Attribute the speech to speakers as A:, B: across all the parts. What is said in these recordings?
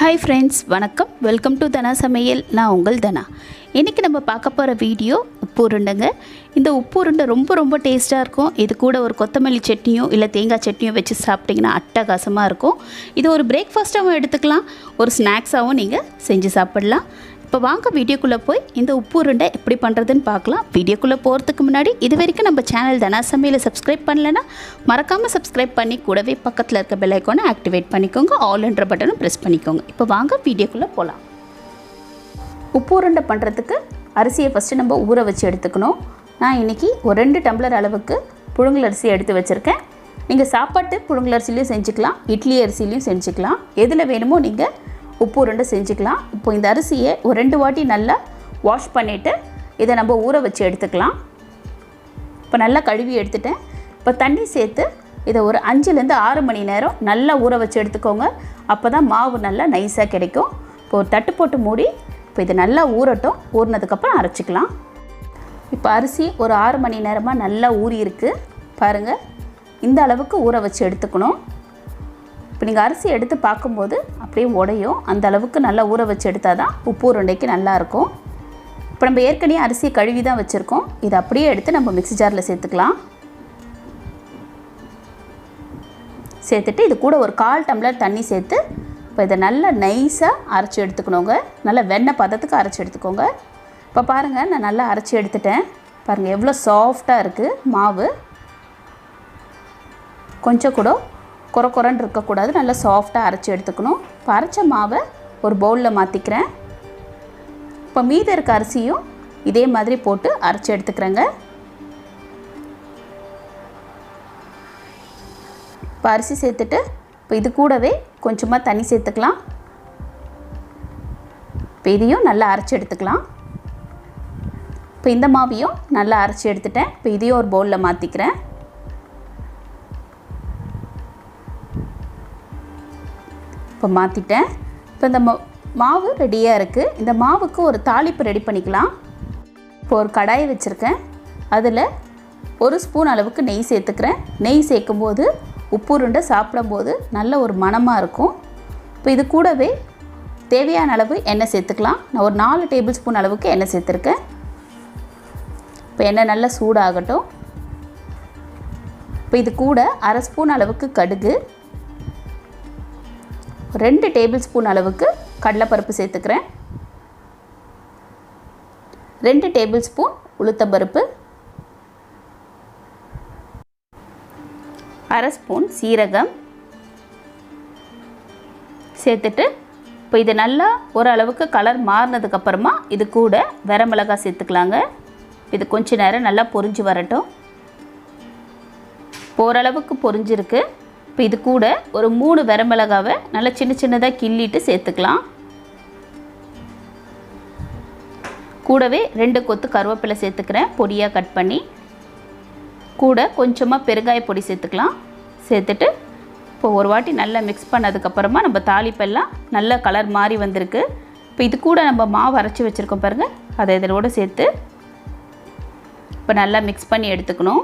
A: Hi friends வணக்கம். Welcome to Dhana சமையல் நான் உங்கள் தனா இன்றைக்கி நம்ம பார்க்க போகிற வீடியோ உப்பு உருண்டைங்க. இந்த உப்பு உருண்டை ரொம்ப ரொம்ப டேஸ்ட்டாக இருக்கும். இது கூட ஒரு கொத்தமல்லி சட்னியோ இல்லை தேங்காய் சட்னியோ வச்சு சாப்பிட்டிங்கன்னா அட்டகாசமாக இருக்கும். இது ஒரு பிரேக்ஃபாஸ்ட்டாகவும் எடுத்துக்கலாம். ஒரு ஸ்நாக்ஸாகவும் நீங்கள் செஞ்சு சாப்பிடலாம். இப்போ வாங்க வீடியோக்குள்ளே போய் இந்த உப்பு உருண்டை எப்படி பண்ணுறதுன்னு பார்க்கலாம். வீடியோக்குள்ளே போகிறதுக்கு முன்னாடி இது வரைக்கும் நம்ம சேனல் தனா சமையலை சப்ஸ்கிரைப் பண்ணலைன்னா மறக்காமல் சப்ஸ்கிரைப் பண்ணி கூடவே பக்கத்தில் இருக்க பெல் ஐக்கானை ஆக்டிவேட் பண்ணிக்கோங்க. ஆல்ன்ற பட்டனும் ப்ரெஸ் பண்ணிக்கோங்க. இப்போ வாங்க வீடியோக்குள்ளே போகலாம் உப்பு உருண்டை பண்ணுறதுக்கு அரிசியை ஃபஸ்ட்டு நம்ம ஊற வச்சு எடுத்துக்கணும். நான் இன்றைக்கி ஒரு ரெண்டு டம்ளர் அளவுக்கு புழுங்கல் அரிசி எடுத்து வச்சுருக்கேன். நீங்கள் சாப்பாட்டு புழுங்கல் அரிசிலையும் செஞ்சுக்கலாம். இட்லி அரிசிலையும் செஞ்சுக்கலாம். எதில் வேணுமோ நீங்கள் உப்பு உருண்டை செஞ்சுக்கலாம். இப்போ இந்த அரிசியை ஒரு ரெண்டு வாட்டி நல்லா வாஷ் பண்ணிவிட்டு இதை நம்ம ஊற வச்சு எடுத்துக்கலாம். இப்போ நல்லா கழுவி எடுத்துட்டேன். இப்போ தண்ணி சேர்த்து இதை ஒரு அஞ்சுலேருந்து ஆறு மணி நேரம் நல்லா ஊற வச்சு எடுத்துக்கோங்க. அப்போ தான் மாவு நல்லா நைஸாக கிடைக்கும். இப்போ ஒரு தட்டு போட்டு மூடி இப்போ இது நல்லா ஊறட்டும். ஊறினதுக்கப்புறம் அரைச்சிக்கலாம். இப்போ அரிசி ஒரு ஆறு மணி நேரமாக நல்லா ஊறி இருக்குது பாருங்கள் இந்த அளவுக்கு ஊற வச்சு எடுத்துக்கணும். இப்போ நீங்கள் அரிசி எடுத்து பார்க்கும்போது அப்படியே உடையும். அந்த அளவுக்கு நல்லா ஊற வச்சு எடுத்தால் தான் உப்பு உருண்டைக்கு நல்லாயிருக்கும் இப்போ நம்ம ஏற்கனவே அரிசியை கழுவி தான் வச்சுருக்கோம். இதை அப்படியே எடுத்து நம்ம மிக்ஸி ஜாரில் சேர்த்துக்கலாம். சேர்த்துட்டு இது கூட ஒரு கால் டம்ளர் தண்ணி சேர்த்து இப்போ இதை நல்லா நைஸாக அரைச்சி எடுத்துக்கணுங்க. நல்லா வெண்ணெய் பதத்துக்கு அரைச்சி எடுத்துக்கோங்க. இப்போ பாருங்கள் நான் நல்லா அரைச்சி எடுத்துட்டேன். பாருங்கள் எவ்வளோ சாஃப்டாக இருக்குது மாவு. கொஞ்சம் கூட குறை குறைன்னு இருக்கக்கூடாது. நல்லா சாஃப்டாக அரைச்சி எடுத்துக்கணும். இப்போ அரைச்ச மாவை ஒரு பவுலில் மாற்றிக்கிறேன் இப்போ மீதி இருக்க அரிசியும் இதே மாதிரி போட்டு அரைச்சி எடுத்துக்கிறேங்க. இப்போ அரிசி சேர்த்துட்டு இப்போ இது கூடவே கொஞ்சமாக தண்ணி சேர்த்துக்கலாம். இப்போ இதையும் நல்லா அரைச்சி எடுத்துக்கலாம். இப்போ இந்த மாவையும் நல்லா அரைச்சி எடுத்துட்டேன். இப்போ இதையும் ஒரு பவுலில் மாற்றிக்கிறேன் இப்போ மாற்றிட்டேன் இப்போ இந்த மா- மாவு ரெடியாக இருக்குது இந்த மாவுக்கு ஒரு தாளிப்பு ரெடி பண்ணிக்கலாம். இப்போ ஒரு கடாயை வச்சுருக்கேன். அதில் ஒரு ஸ்பூன் அளவுக்கு நெய் சேர்த்துக்கிறேன். நெய் சேர்க்கும்போது உப்பு உருண்டை சாப்பிடும்போது நல்ல ஒரு மணமாக இருக்கும். இப்போ இது கூடவே தேவையான அளவு எண்ணெய் சேர்த்துக்கலாம். நான் ஒரு நாலு டேபிள் ஸ்பூன் அளவுக்கு எண்ணெய் சேர்த்துருக்கேன். இப்போ எண்ணெய் நல்லா சூடாகட்டும். இப்போ இது கூட அரை ஸ்பூன் அளவுக்கு கடுகு. ரெண்டு டேபிள் ஸ்பூன் அளவுக்கு கடலைப்பருப்பு சேர்த்துக்கிறேன். ரெண்டு டேபிள் ஸ்பூன் உளுத்தம்பருப்பு. அரை ஸ்பூன் சீரகம். சேர்த்துட்டு இப்போ இது நல்லா ஓரளவுக்கு கலர் மாறினதுக்கப்புறமா இது கூட வரமிளகாய் சேர்த்துக்கலாங்க. இது கொஞ்ச நேரம் நல்லா பொரிஞ்சு வரட்டும். ஓரளவுக்கு பொரிஞ்சிருக்கு. இப்போ இது கூட ஒரு மூணு வரமிளகாவை நல்லா சின்ன சின்னதாக கிள்ளிட்டு சேர்த்துக்கலாம். கூடவே ரெண்டு கொத்து கருவேப்பிலை சேர்த்துக்கிறேன். பொடியாக கட் பண்ணி கூட கொஞ்சமாக பெருங்காய பொடி சேர்த்துக்கலாம். சேர்த்துட்டு இப்போ ஒரு வாட்டி நல்லா மிக்ஸ் பண்ணதுக்கப்புறமா நம்ம தாளிப்பெல்லாம் நல்ல கலர் மாறி வந்திருக்கு. இப்போ இது கூட நம்ம மாவு அரைச்சி வச்சுருக்கோம் பாருங்கள் அதை இதனோட சேர்த்து இப்போ நல்லா மிக்ஸ் பண்ணி எடுத்துக்கணும்.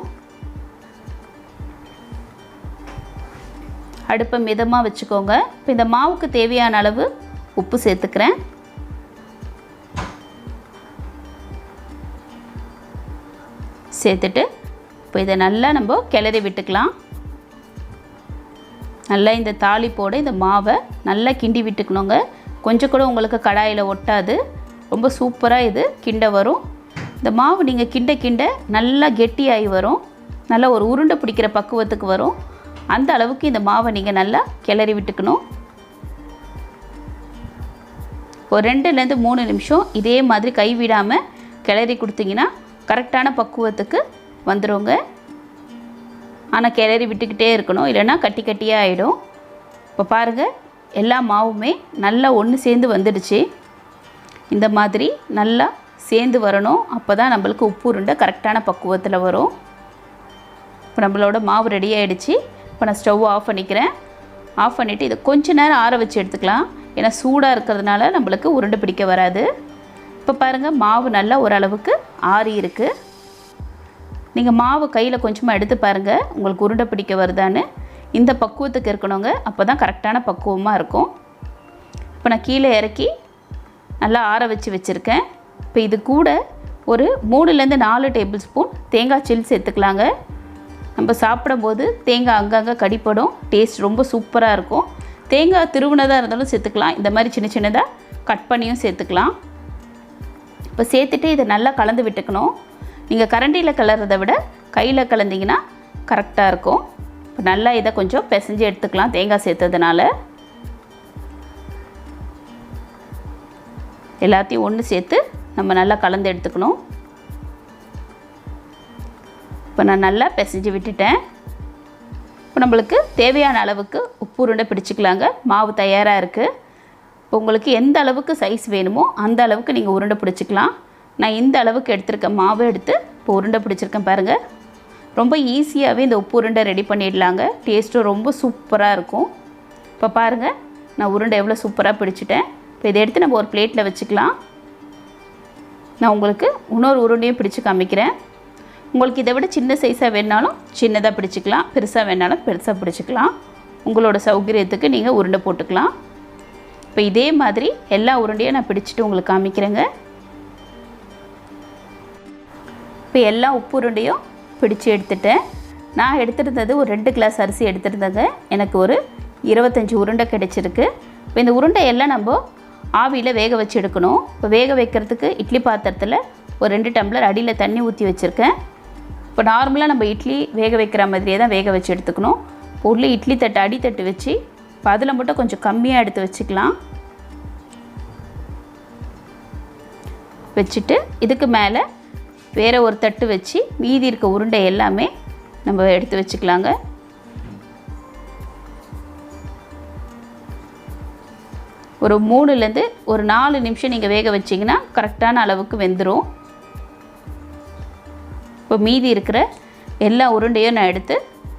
A: அடுப்பை மிதமாக வச்சுக்கோங்க. இப்போ இந்த மாவுக்கு தேவையான அளவு உப்பு சேர்த்துக்கிறேன். சேர்த்துட்டு இப்போ இதை நல்லா நம்ம கிளறி விட்டுக்கலாம். நல்லா இந்த தாளிப்போடு இந்த மாவை நல்லா கிண்டி விட்டுக்கணுங்க. கொஞ்சம் கூட உங்களுக்கு கடாயில் ஒட்டாது. ரொம்ப சூப்பராக இது கிண்ட வரும். இந்த மாவு நீங்கள் கிண்ட கிண்ட நல்லா கெட்டியாகி வரும். நல்லா ஒரு உருண்டை பிடிக்கிற பக்குவத்துக்கு வரும். அந்த அளவுக்கு இந்த மாவை நீங்கள் நல்லா கிளறி விட்டுக்கணும். ஒரு ரெண்டுலேருந்து மூணு நிமிஷம் இதே மாதிரி கைவிடாமல் கிளறி கொடுத்தீங்கன்னா கரெக்டான பக்குவத்துக்கு வந்துடுங்க ஆனால் கிளறி விட்டுக்கிட்டே இருக்கணும். இல்லைன்னா கட்டி கட்டியாக ஆகிடும் இப்போ பாருங்கள் எல்லா மாவுமே நல்லா ஒன்று சேர்ந்து வந்துடுச்சு. இந்த மாதிரி நல்லா சேர்ந்து வரணும். அப்போ தான் நம்மளுக்கு உப்பு உருண்டை கரெக்டான பக்குவத்தில் வரும். இப்போ நம்மளோட மாவு ரெடி ஆகிடுச்சு இப்போ நான் ஸ்டவ் ஆஃப் பண்ணிக்கிறேன். ஆஃப் பண்ணிவிட்டு இதை கொஞ்ச நேரம் ஆற வச்சு எடுத்துக்கலாம். ஏன்னா சூடாக இருக்கிறதுனால நம்மளுக்கு உருண்டை பிடிக்க வராது. இப்போ பாருங்கள் மாவு நல்லா ஓரளவுக்கு ஆறி இருக்குது நீங்கள் மாவு கையில் கொஞ்சமாக எடுத்து பாருங்கள் உங்களுக்கு உருண்டை பிடிக்க வருதான்னு. இந்த பக்குவத்துக்கு இருக்கணுங்க. அப்போ தான் கரெக்டான பக்குவமாக இருக்கும். இப்போ நான் கீழே இறக்கி நல்லா ஆற வச்சு வச்சுருக்கேன். இப்போ இது கூட ஒரு மூணுலேருந்து நாலு டேபிள் ஸ்பூன் தேங்காய் சில் சேர்த்துக்கலாங்க. நம்ம சாப்பிடும்போது தேங்காய் அங்கங்கே கடிப்படும். டேஸ்ட் ரொம்ப சூப்பராக இருக்கும். தேங்காய் திருவுனதாக இருந்தாலும் சேர்த்துக்கலாம். இந்த மாதிரி சின்ன சின்னதாக கட் பண்ணியும் சேர்த்துக்கலாம். இப்போ சேர்த்துட்டு இதை நல்லா கலந்து விட்டுக்கணும். நீங்கள் கரண்டியில் கலர்றதை விட கையில் கலந்தீங்கன்னா கரெக்டாக இருக்கும். இப்போ நல்லா இதை கொஞ்சம் பிசைஞ்சு எடுத்துக்கலாம் தேங்காய் சேர்த்ததுனால. எல்லாத்தையும் ஒன்று சேர்த்து நம்ம நல்லா கலந்து எடுத்துக்கணும். இப்போ நான் நல்லா பிசைஞ்சு விட்டுட்டேன். இப்போ நம்மளுக்கு தேவையான அளவுக்கு உப்பு உருண்டை பிடிச்சிக்கலாங்க. மாவு தயாராக இருக்குது இப்போ உங்களுக்கு எந்த அளவுக்கு சைஸ் வேணுமோ அந்த அளவுக்கு நீங்கள் உருண்டை பிடிச்சிக்கலாம். நான் இந்த அளவுக்கு எடுத்திருக்கேன் மாவு எடுத்து இப்போ உருண்டை பிடிச்சிருக்கேன் பாருங்கள் ரொம்ப ஈஸியாகவே இந்த உப்பு உருண்டை ரெடி பண்ணிடலாங்க. டேஸ்ட்டும் ரொம்ப சூப்பராக இருக்கும். இப்போ பாருங்கள் நான் உருண்டை எவ்வளோ சூப்பராக பிடிச்சிட்டேன். இப்போ இதை எடுத்து நம்ம ஒரு பிளேட்டில் வச்சுக்கலாம். நான் உங்களுக்கு இன்னொரு உருண்டையும் பிடிச்சி காமிக்கிறேன். உங்களுக்கு இதை விட சின்ன சைஸாக வேணாலும் சின்னதாக பிடிச்சிக்கலாம் பெருசாக வேணாலும் பெருசாக பிடிச்சிக்கலாம். உங்களோட சௌகரியத்துக்கு நீங்கள் உருண்டை போட்டுக்கலாம். இப்போ இதே மாதிரி எல்லா உருண்டையும் நான் பிடிச்சிட்டு உங்களுக்கு காமிக்கிறேங்க. இப்போ எல்லா உப்பு உருண்டையும் பிடிச்சி எடுத்துட்டேன். நான் எடுத்துருந்தது ஒரு ரெண்டு கிளாஸ் அரிசி எடுத்திருந்தேங்க. எனக்கு ஒரு இருபத்தஞ்சி உருண்டை கிடச்சிருக்கு. இப்போ இந்த உருண்டை எல்லாம் நம்ம ஆவியில் வேக வச்சு எடுக்கணும். இப்போ வேக வைக்கிறதுக்கு இட்லி பாத்திரத்தில் ஒரு ரெண்டு டம்ளர் அடியில் தண்ணி ஊற்றி வச்சுருக்கேன். இப்போ நார்மலாக நம்ம இட்லி வேக வைக்கிற மாதிரியே தான் வேக வச்சு எடுத்துக்கணும். இப்போ இட்லி தட்டு அடித்தட்டு வச்சு இப்போ அதில் மட்டும் கொஞ்சம் கம்மியாக எடுத்து வச்சுக்கலாம். வச்சுட்டு இதுக்கு மேலே வேறு ஒரு தட்டு வச்சு மீதி இருக்க உருண்டை எல்லாமே நம்ம எடுத்து வச்சுக்கலாங்க. ஒரு மூணுலேருந்து ஒரு நாலு நிமிஷம் நீங்கள் வேக வச்சிங்கன்னா கரெக்டான அளவுக்கு வெந்துடும் இப்போ மீதி இருக்கிற எல்லா உருண்டையும் நான் எடுத்து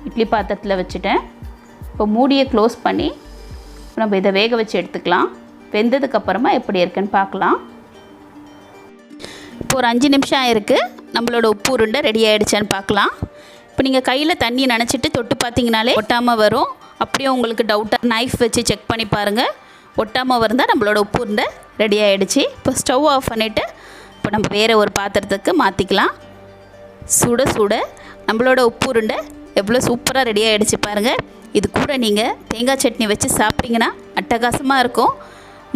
A: இட்லி பாத்திரத்தில் வச்சுட்டேன். இப்போ மூடியை க்ளோஸ் பண்ணி நம்ம இதை வேக வச்சு எடுத்துக்கலாம். வெந்ததுக்கப்புறமா எப்படி இருக்குன்னு பார்க்கலாம். இப்போ ஒரு அஞ்சு நிமிஷம் ஆயிருக்கு. நம்மளோட உப்பு உருண்டை ரெடி ஆகிடுச்சான்னு பார்க்கலாம். இப்போ நீங்கள் கையில் தண்ணி நினச்சிட்டு தொட்டு பார்த்தீங்கனாலே ஒட்டாமல் வரும். அப்படியே உங்களுக்கு டவுட்டாக நைஃப் வச்சு செக் பண்ணி பாருங்கள் ஒட்டாமல் வந்தால் நம்மளோட உப்பு உருண்டை ரெடி ஆகிடுச்சு இப்போ ஸ்டவ் ஆஃப் பண்ணிவிட்டு இப்போ நம்ம வேறு ஒரு பாத்திரத்துக்கு மாற்றிக்கலாம் சுட சுட நம்மளோட உப்பு உருண்டை எவ்வளோ சூப்பராக ரெடி ஆகிடுச்சு பாருங்கள் இது கூட நீங்கள் தேங்காய் சட்னி வச்சு சாப்பிட்டீங்கன்னா அட்டகாசமாக இருக்கும்.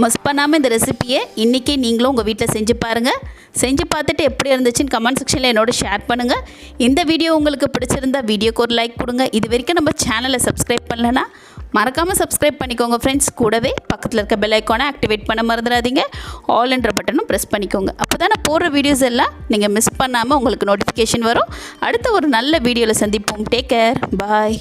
A: மிஸ் பண்ணாமல் இந்த ரெசிப்பியை இன்றைக்கே நீங்களும் உங்கள் வீட்டில் செஞ்சு பாருங்கள் செஞ்சு பார்த்துட்டு எப்படி இருந்துச்சுன்னு கமெண்ட் செக்ஷனில் என்னோட ஷேர் பண்ணுங்கள் இந்த வீடியோ உங்களுக்கு பிடிச்சிருந்தா வீடியோக்கு ஒரு லைக் கொடுங்க. இது வரைக்கும் நம்ம சேனலை சப்ஸ்கிரைப் பண்ணலன்னா மறக்காமல் சப்ஸ்கிரைப் பண்ணிக்கோங்க ஃப்ரெண்ட்ஸ் கூடவே பக்கத்தில் இருக்க பெல் ஐக்கானை ஆக்டிவேட் பண்ண மறந்துடாதீங்க. ஆல் என்ற பட்டனும் ப்ரெஸ் பண்ணிக்கோங்க. அப்போ தான் நான் போடுற வீடியோஸ் எல்லாம் நீங்கள் மிஸ் பண்ணாமல் உங்களுக்கு நோட்டிஃபிகேஷன் வரும். அடுத்த ஒரு நல்ல வீடியோவில் சந்திப்போம். Take care bye